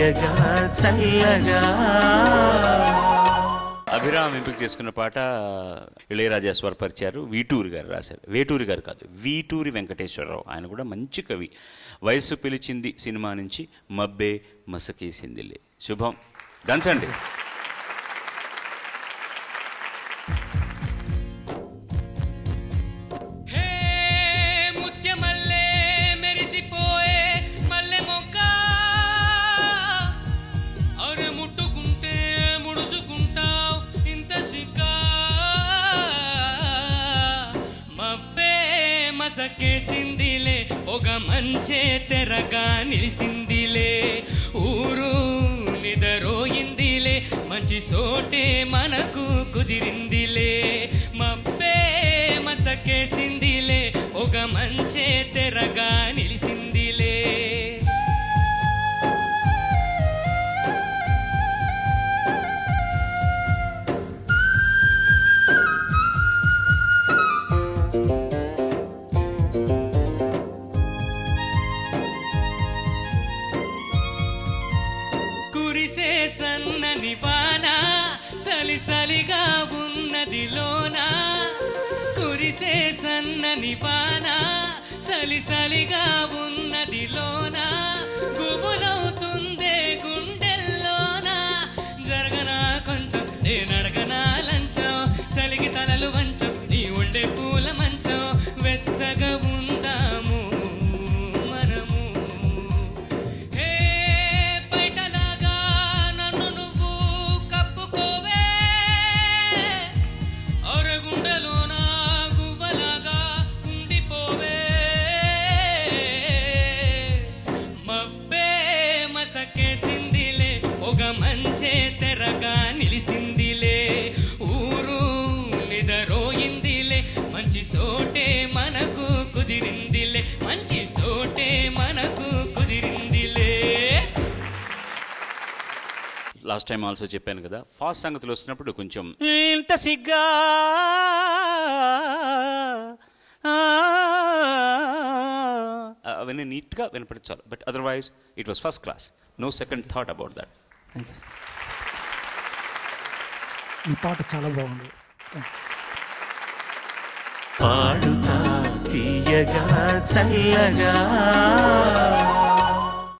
తీయగా చల్లగా. అభిరామ్ ఎంపిక చేసుకున్న పాట ఇళయరాజా స్వరపరిచారు. వీటూరి గారు రాశారు. వేటూరి గారు కాదు వీటూరి వెంకటేశ్వరరావు. ఆయన కూడా మంచి కవి. వయస్సు పిలిచింది సినిమా నుంచి మబ్బే మసకేసిందిలే. శుభం. దంచండి. మసకేసిందిలే ఒక మంచే తెరగా నిలిసిందిలే. ఊరు నిదరోయిందిలే మంచి సోటే మనకు కుదిరిందిలే. మబ్బే మసకేసిందిలే ఒక మంచే తెరగా కురిసే సన్నని వాన సలిసలిగా ఉన్నది లోన. కురిసే సన్నని వాన సలిసలిగా ఉన్నది లోన. గుబులవుతుందే గుండెల్లోన. జరగనా కొంచెం నేను సోటే మనకు కుదిరిందిలే. మంచి సోటే మనకు కుదిరిందిలే. లాస్ట్ టైం ఆల్సో చెప్పాను కదా ఫాస్ట్ సంగతులు వస్తున్నప్పుడు కొంచెం ఇంత సిగ్గా అవన్నీ నీట్గా వినపడించాలి but otherwise it was first class no second thought about that ఈ పాట చాలా బాగుంది. పాడుతా తీయగా చల్లగా.